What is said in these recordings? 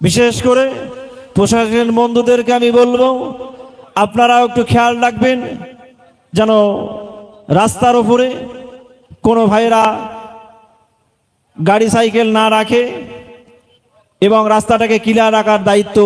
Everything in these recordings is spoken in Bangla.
বিশেষ করে প্রশাসন বন্ধুদেরকে আমি বলব, আপনারাও একটু খেয়াল রাখবেন যেন রাস্তার উপরে কোনো ভাইরা গাড়ি, সাইকেল না রাখে এবং রাস্তাটাকে ক্লিয়ার রাখার দায়িত্ব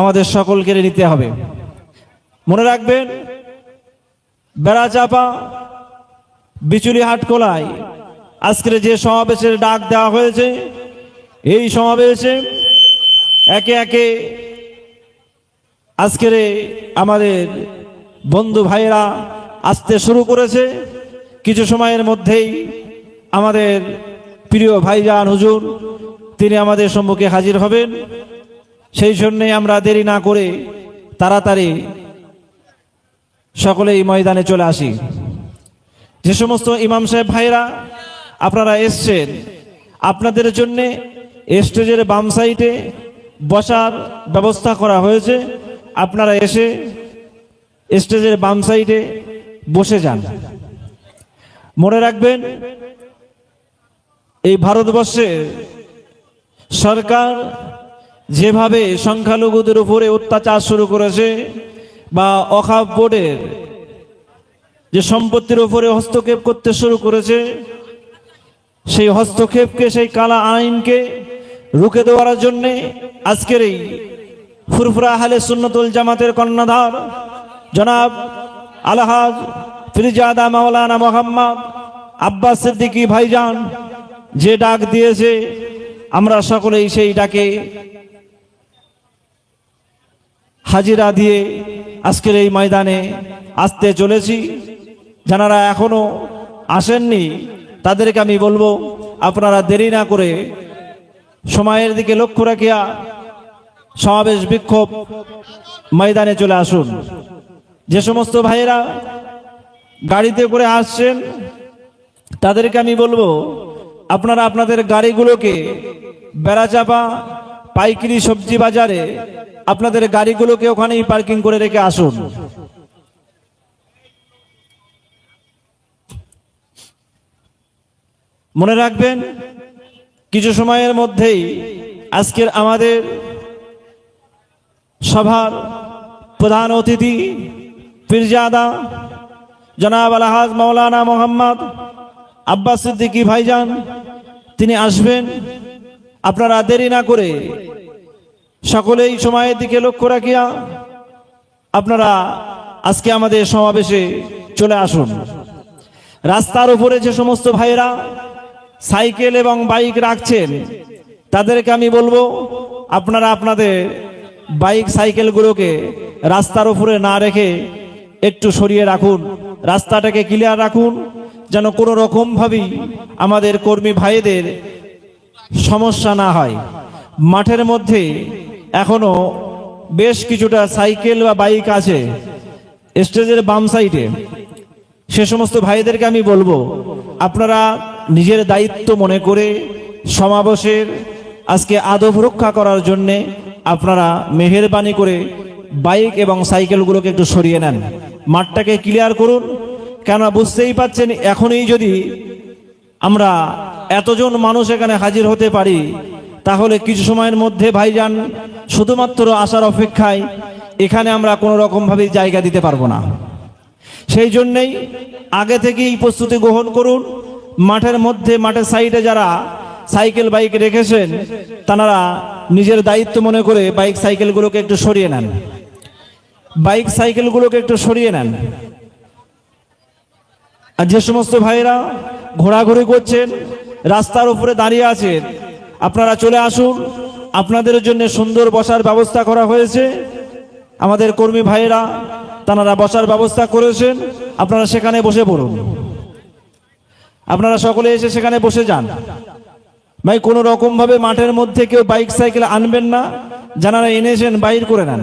আমাদের সকলকে নিতে হবে। মনে রাখবেন, বেড়াচাপা বিচুলি হাটকোলায় আজকের যে সমাবেশের ডাক দেওয়া হয়েছে এই সমাবেশে একে একে আজকের আমাদের বন্ধু ভাইয়েরা আসতে শুরু করেছে। কিছু সময়ের মধ্যেই আমাদের প্রিয় ভাইজান হুজুর, তিনি আমাদের সম্মুখে হাজির হবেন। সেই জন্যে আমরা দেরি না করে তাড়াতাড়ি সকলেই ময়দানে চলে আসি। যে সমস্ত ইমাম সাহেব ভাইরা আপনারা এসছেন, আপনাদের জন্য স্টেজের বাম সাইডে বসার ব্যবস্থা করা হয়েছে। আপনারা এসে স্টেজের বাম সাইডে বসে যান। মনে রাখবেন, এই ভারতবর্ষে সরকার যেভাবে সংখ্যালঘুদের উপরে অত্যাচার শুরু করেছে বা অখাব বোর্ডের যে সম্পত্তির উপরে হস্তক্ষেপ করতে শুরু করেছে, সেই হস্তক্ষেপকে, সেই কালা আইনকে রুখে দেওয়ার জন্যে আজকের এই ফুরফুরা আহলে সুন্নতুল জামাতের কর্ণধার জনাব আলহাজ ফিরজাদা মাওলানা মোহাম্মদ আব্বাস সিদ্দিকী ভাইজান যে ডাক দিয়েছে, আমরা সকলেই সেই ডাকে হাজিরা দিয়ে আজকের এই ময়দানে আসতে চলেছি। যারা এখনও আসেননি, তাদেরকে আমি বলব, আপনারা দেরি না করে সময়ের দিকে লক্ষ্য রাখিয়া সমাবেশ বিক্ষোভ ময়দানে চলে আসুন। যে সমস্ত ভাইয়েরা গাড়িতে করে আসছেন, তাদেরকে আমি বলব, আপনারা আপনাদের গাড়িগুলোকে বেড়াচাপা, পাইকারি সবজি বাজারে আপনাদের গাড়িগুলোকে ওখানেই পার্কিং করে রেখে আসুন। মনে রাখবেন কিছু সময়ের মধ্যেই আজকের আমাদের সভার প্রধান অতিথি, পীরজাদা, জনাব আলহাজ মৌলানা মোহাম্মদ আব্বাস সিদ্দিকী ভাইজান, তিনি আসবেন। আপনারা দেরি না করে সকলেই সময়ের দিকে লক্ষ্য রাখিয়া আপনারা আজকে আমাদের সমাবেশে চলে আসুন। রাস্তার উপরে যে সমস্ত ভাইয়েরা সাইকেল এবং বাইক রাখছেন। তাদেরকে আমি বলব, আপনারা আপনাদের বাইক সাইকেলগুলোকে রাস্তার উপরে না রেখে একটু সরিয়ে রাখুন। রাস্তাটাকে ক্লিয়ার রাখুন, যেন কোনো রকমভাবেই আমাদের কর্মী ভাইদের সমস্যা না হয়। মাঠের মধ্যে এখনও বেশ কিছুটা সাইকেল বা বাইক আছে স্টেজের বাম সাইডে। সে সমস্ত ভাইদেরকে আমি বলব, আপনারা নিজের দায়িত্ব মনে করে সমাবেশের আজকে আদব রক্ষা করার জন্যে আপনারা মেহেরবানি করে বাইক এবং সাইকেলগুলোকে একটু সরিয়ে নেন। মাঠটাকে ক্লিয়ার করুন। কেন বুঝতেই পাচ্ছেন, এখনই যদি আমরা এতজন মানুষ এখানে হাজির হতে পারি, তাহলে কিছু সময়ের মধ্যে ভাইজান, শুধুমাত্র আসার অপেক্ষায় এখানে আমরা কোনো রকমভাবে জায়গা দিতে পারব না। সেই জন্যেই আগে থেকেই প্রস্তুতি গ্রহণ করুন। মাঠের মধ্যে, মাঠের সাইডে যারা সাইকেল, বাইক রেখেছেন, তারা নিজের দায়িত্ব মনে করে বাইক সাইকেলগুলোকে একটু সরিয়ে নেন। বাইক সাইকেলগুলোকে একটু সরিয়ে নেন। আর যে সমস্ত ভাইরা ঘোরাঘুরি করছেন, রাস্তার উপরে দাঁড়িয়ে আছেন, আপনারা চলে আসুন। আপনাদের জন্য সুন্দর বসার ব্যবস্থা করা হয়েছে। আমাদের কর্মী ভাইয়েরা, তারা বসার ব্যবস্থা করেছেন। আপনারা সেখানে বসে পড়ুন। আপনারা সকলে এসে সেখানে বসে যান। ভাই, কোনো রকমভাবে মাঠের মধ্যে কেউ বাইক, সাইকেল আনবেন না। যারা এনেছেন বাইর করে নেন।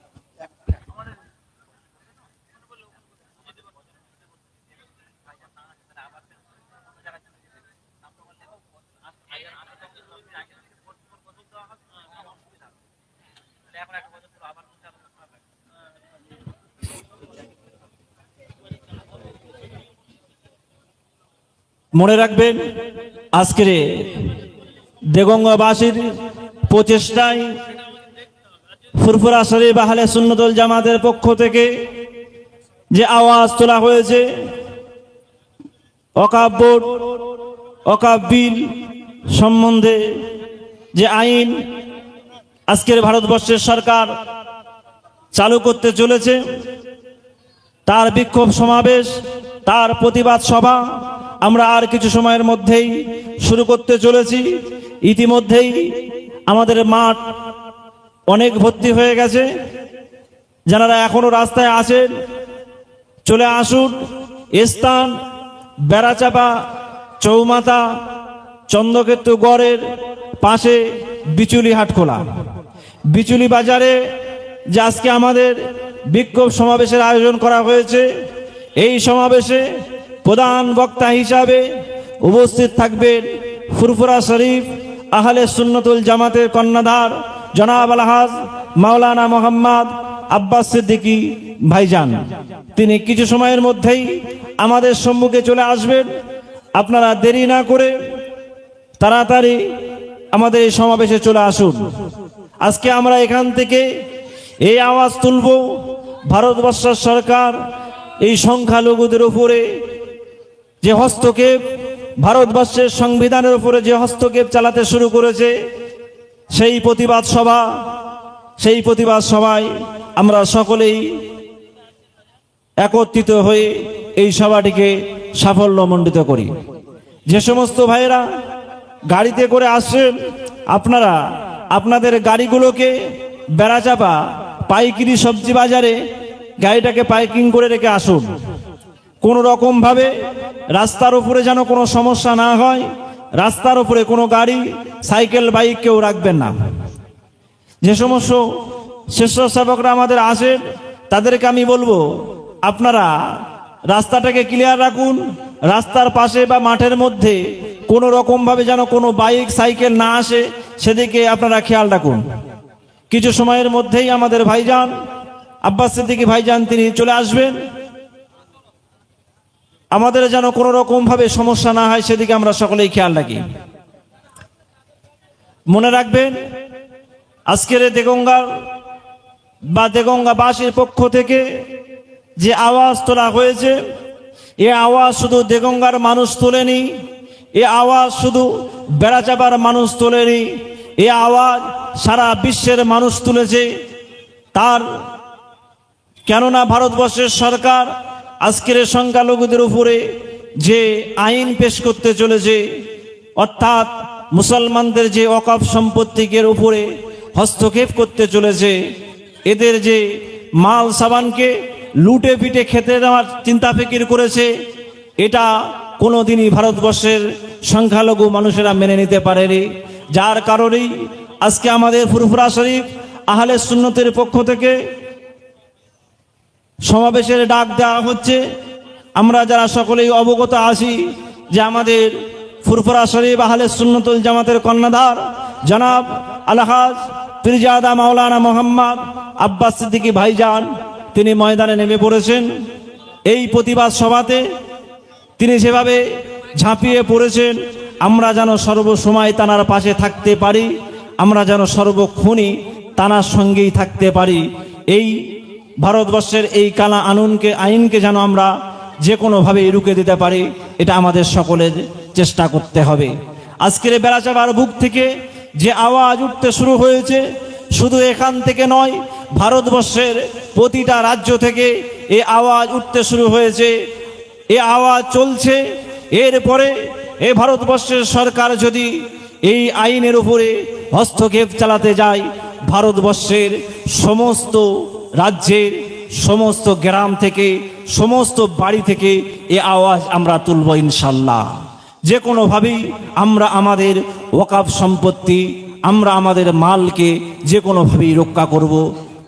মনে রাখবেন, আজকের দেগঙ্গাবাসীর প্রচেষ্টায় ফুরফুরা শরীফ আহলে সুন্নতুল জামাতের পক্ষ থেকে যে আওয়াজ তোলা হয়েছে অকাব বোর্ড অকাব বিল সম্বন্ধে যে আইন আজকের ভারতবর্ষের সরকার চালু করতে চলেছে। তার বিক্ষোভ সমাবেশ, তার প্রতিবাদ সভা আমরা আর কিছু সময়ের মধ্যেই শুরু করতে চলেছি। ইতিমধ্যেই আমাদের মাঠ অনেক ভর্তি হয়ে গেছে। যারা এখনও রাস্তায় আছেন, চলে আসুন। স্থান বেড়াচাপা, চৌমাথা, চন্দ্রকেতু গড়ের পাশে বিচুলি হাটখোলা বিচুলি বাজারে যে আজকে আমাদের বিক্ষোভ সমাবেশের আয়োজন করা হয়েছে, এই সমাবেশে প্রধান বক্তা হিসাবে উপস্থিত থাকবেন ফুরফুরা শরীফ আহলে সুন্নতুল জামাতের কন্যাধার জনাব আলহাজ মাওলানা মোহাম্মদ আব্বাস সিদ্দিকী ভাইজান। তিনি কিছু সময়ের মধ্যেই আমাদের সম্মুখে চলে আসবেন। আপনারা দেরি না করে তাড়াতাড়ি আমাদের এই সমাবেশে চলে আসুন। আজকে আমরা এখান থেকে এই আওয়াজ তুলব। ভারতবর্ষের সরকার এই সংখ্যালঘুদের উপরে যে হস্তক্ষেপ, ভারতবর্ষের সংবিধানের উপরে যে হস্তক্ষেপ চালাতে শুরু করেছে, সেই প্রতিবাদ সভা, সেই প্রতিবাদ সভায় আমরা সকলেই একত্রিত হয়ে এই সভাটিকে সাফল্যমণ্ডিত করি। যে সমস্ত ভাইয়েরা গাড়িতে করে আসছেন, আপনারা আপনাদের গাড়িগুলোকে বেড়াচাপা পাইকিরি সবজি বাজারে গাড়িটাকে পাইকিং করে রেখে আসুন। কোনো রকমভাবে রাস্তার উপরে যেন কোনো সমস্যা না হয়, রাস্তার উপরে কোনো গাড়ি, সাইকেল, বাইক কেউ রাখবেন না। যে সমস্ত স্বেচ্ছাসেবকরা আমাদের আসেন, তাদেরকে আমি বলব, আপনারা রাস্তাটাকে ক্লিয়ার রাখুন, রাস্তার পাশে বা মাঠের মধ্যে কোনো রকমভাবে যেন কোনো বাইক, সাইকেল না আসে সেদিকে আপনারা খেয়াল রাখুন। কিছু সময়ের মধ্যেই আমাদের ভাইজান, আব্বাস সিদ্দিকী ভাইজান তিনি চলে আসবেন। আমাদের যেন কোনো রকম ভাবে সমস্যা না হয়, সেদিকে আমরা সকলেই খেয়াল রাখি। মনে রাখবেন, আজকের দেগঙ্গার বা দেগঙ্গাবাসীর পক্ষ থেকে যে আওয়াজ তোলা হয়েছে, এ আওয়াজ শুধু দেগঙ্গার মানুষ তোলেনি, এ আওয়াজ শুধু বেড়াচাপার মানুষ তোলেনি। এ আওয়াজ সারা বিশ্বের মানুষ তুলেছে। তার কেননা ভারতবর্ষের সরকার আজকের সংখ্যালঘুদের উপরে যে আইন পেশ করতে চলেছে, অর্থাৎ মুসলমানদের যে অকাপ সম্পত্তিকের উপরে হস্তক্ষেপ করতে চলেছে, এদের যে মাল সাবানকে লুটে পিটে খেতে দেওয়ার চিন্তা ফিকির করেছে, এটা কোনোদিনই ভারতবর্ষের সংখ্যালঘু মানুষেরা মেনে নিতে পারেনি। যার কারণেই আজকে আমাদের ফুরফুরা শরীফ আহলে সুন্নতের পক্ষ থেকে সমাবেশের ডাক দেওয়া হচ্ছে। আমরা যারা সকলেই অবগত আছি যে আমাদের ফুরফুরা শরীফ আহলে সুন্নতুল জামাতের কন্যাধার জনাব আলহাজ পিরজাদা মাওলানা মোহাম্মদ আব্বাস সিদ্দিকী ভাইজান, তিনি ময়দানে নেমে পড়েছেন। এই প্রতিবাদ সভাতে তিনি যেভাবে ঝাঁপিয়ে পড়েছেন, আমরা যেন সর্বসময় তানার পাশে থাকতে পারি, আমরা যেন সর্বক্ষণই তানার সঙ্গেই থাকতে পারি। এই ভারতবর্ষের এই কালা আনুনকে, আইনকে যেন আমরা যে কোনোভাবে রুখে দিতে পারি, এটা আমাদের সকলের চেষ্টা করতে হবে। আজকের বেড়াচাবার বুক থেকে যে আওয়াজ উঠতে শুরু হয়েছে, শুধু এখান থেকে নয়, ভারতবর্ষের প্রতিটা রাজ্য থেকে এই আওয়াজ উঠতে শুরু হয়েছে। এ আওয়াজ চলছে। এরপরে এ ভারতবর্ষের সরকার যদি এই আইনের উপরে হস্তক্ষেপ চালাতে যায়, ভারতবর্ষের সমস্ত রাজ্যের সমস্ত গ্রাম থেকে, সমস্ত বাড়ি থেকে এ আওয়াজ আমরা তুলব ইনশাল্লাহ। যে কোনোভাবেই আমরা আমাদের ওকাব সম্পত্তি, আমরা আমাদের মালকে যে কোনোভাবেই রক্ষা করব,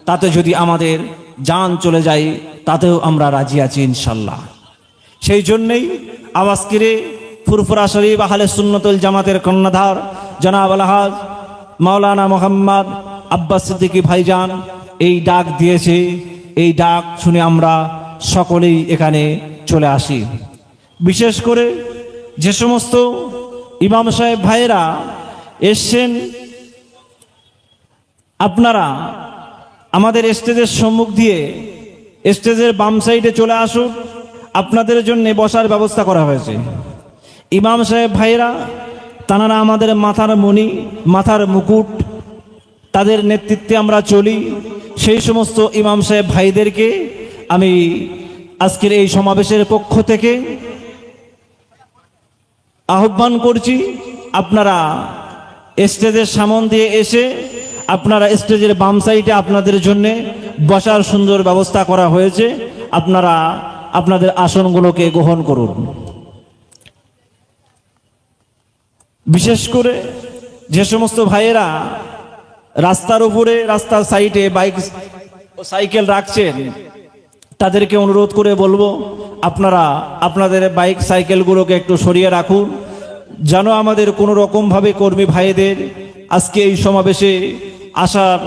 তাতে যদি আমাদের যান চলে যায়, তাতেও আমরা রাজি আছি ইনশাল্লাহ। সেই জন্যেই আওয়াজকিরে ফুরফুরা শরীফ আহলে সুন্নতুল জামাতের কন্যাধার জনাব আলহাজ মাওলানা মোহাম্মদ আব্বাস সিদ্দিকী ভাইজান এই ডাক দিয়েছে। এই ডাক শুনে আমরা সকলেই এখানে চলে আসি। বিশেষ করে যে সমস্ত ইমাম সাহেব ভাইয়েরা এসছেন, আপনারা আমাদের স্টেজের সম্মুখ দিয়ে, স্টেজের বাম সাইডে চলে আসুন। আপনাদের জন্য বসার ব্যবস্থা করা হয়েছে। ইমাম সাহেব ভাইরা তানারা আমাদের মাথার মণি, মাথার মুকুট, তাদের নেতৃত্বে আমরা চলি। সেই সমস্ত ইমাম সাহেব ভাইদেরকে আমি আজকের এই সমাবেশের পক্ষ থেকে আহ্বান করছি, আপনারা স্টেজের সামন দিয়ে এসে, আপনারা স্টেজের বাম সাইডে আপনাদের জন্য বসার সুন্দর ব্যবস্থা করা হয়েছে। আপনারা আপনাদের আসনগুলোকে গ্রহণ করুন। বিশেষ করে যে সমস্ত ভাইয়েরা রাস্তার উপরে, রাস্তার সাইডে বাইক সাইকেল রাখছেন, তাদেরকে অনুরোধ করে বলব, আপনারা আপনাদের বাইক সাইকেলগুলোকে একটু সরিয়ে রাখুন। যেন আমাদের কোনো রকমভাবে কর্মী ভাইদের আজকে এই সমাবেশে আসার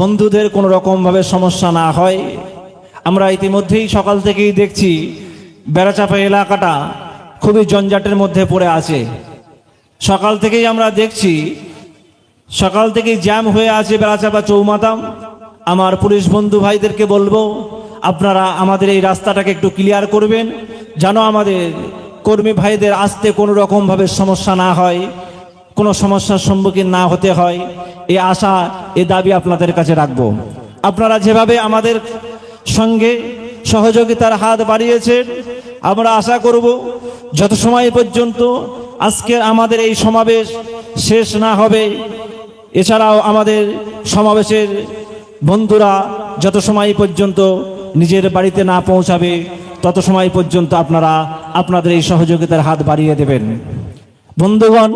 বন্ধুদের কোনো রকমভাবে সমস্যা না হয়। আমরা ইতিমধ্যেই সকাল থেকেই দেখছি বেড়াচাপা এলাকাটা খুবই জঞ্জাটের মধ্যে পড়ে আছে। সকাল থেকেই আমরা দেখছি, সকাল থেকেই জ্যাম হয়ে আছে বেড়াচাপা চৌমাতাম আমার পুলিশ বন্ধু ভাইদেরকে বলব, আপনারা আমাদের এই রাস্তাটাকে একটু ক্লিয়ার করবেন, যেন আমাদের কর্মী ভাইদের আসতে কোনো রকমভাবে সমস্যা না হয়, কোনো সমস্যার সম্মুখীন না হতে হয়। এই আশা এ দাবি আপনাদের কাছে রাখব। আপনারা যেভাবে আমাদের সঙ্গে সহযোগিতার হাত বাড়িয়েছেন আমরা আশা করব যত সময় পর্যন্ত আজকে আমাদের এই সমাবেশ শেষ না হবে, এছাড়াও আমাদের সমাবেশের বন্ধুরা যত সময় পর্যন্ত নিজের বাড়িতে না পৌঁছাবে, তত সময় পর্যন্ত আপনারা আপনাদের এই সহযোগিতার হাত বাড়িয়ে দেবেন। বন্ধুগণ,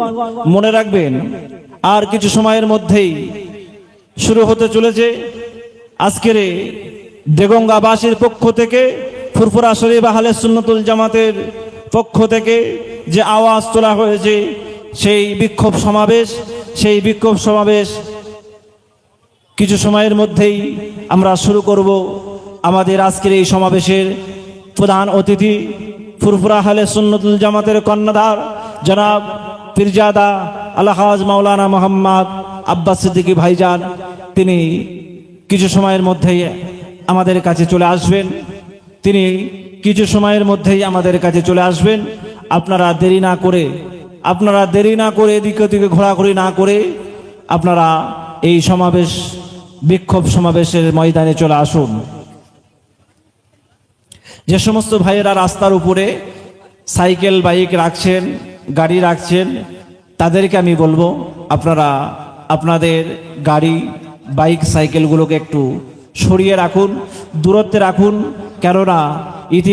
মনে রাখবেন, আর কিছু সময়ের মধ্যেই শুরু হতে চলেছে আজকের দেগঙ্গাবাসীর পক্ষ থেকে, ফুরফুরা শরীফ আহলে সুন্নতুল জামাতের পক্ষ থেকে যে আওয়াজ তোলা হয়েছে, সেই বিক্ষোভ সমাবেশ, সেই বিক্ষোভ সমাবেশ কিছু সময়ের মধ্যেই আমরা শুরু করব আমাদের আজকের এই সমাবেশের প্রধান অতিথি, ফুরফুরা আহলে সুন্নতুল জামাতের কর্ণধার, জনাব পীরজাদা আলহাজ মাওলানা মোহাম্মদ আব্বাস সিদ্দিকী ভাইজান। তিনি কিছু সময়ের মধ্যেই আমাদের কাছে চলে আসবেন। তিনি কিছু সময়ের মধ্যেই আমাদের কাছে চলে আসবেন। আপনারা দেরি না করে, আপনারা দেরি না করে, এদিক ওদিকে ঘোরাঘুরি না করে আপনারা এই সমাবেশ, বিক্ষোভ সমাবেশের ময়দানে চলে আসুন। যে সমস্ত ভাইয়েরা রাস্তার উপরে সাইকেল, বাইক রাখছেন, গাড়ি রাখছেন, তাদেরকে আমি বলব, আপনারা আপনাদের গাড়ি, বাইক, সাইকেলগুলোকে একটু সরিয়ে রাখুন দূরত্বে রাখুন কেননা ইতি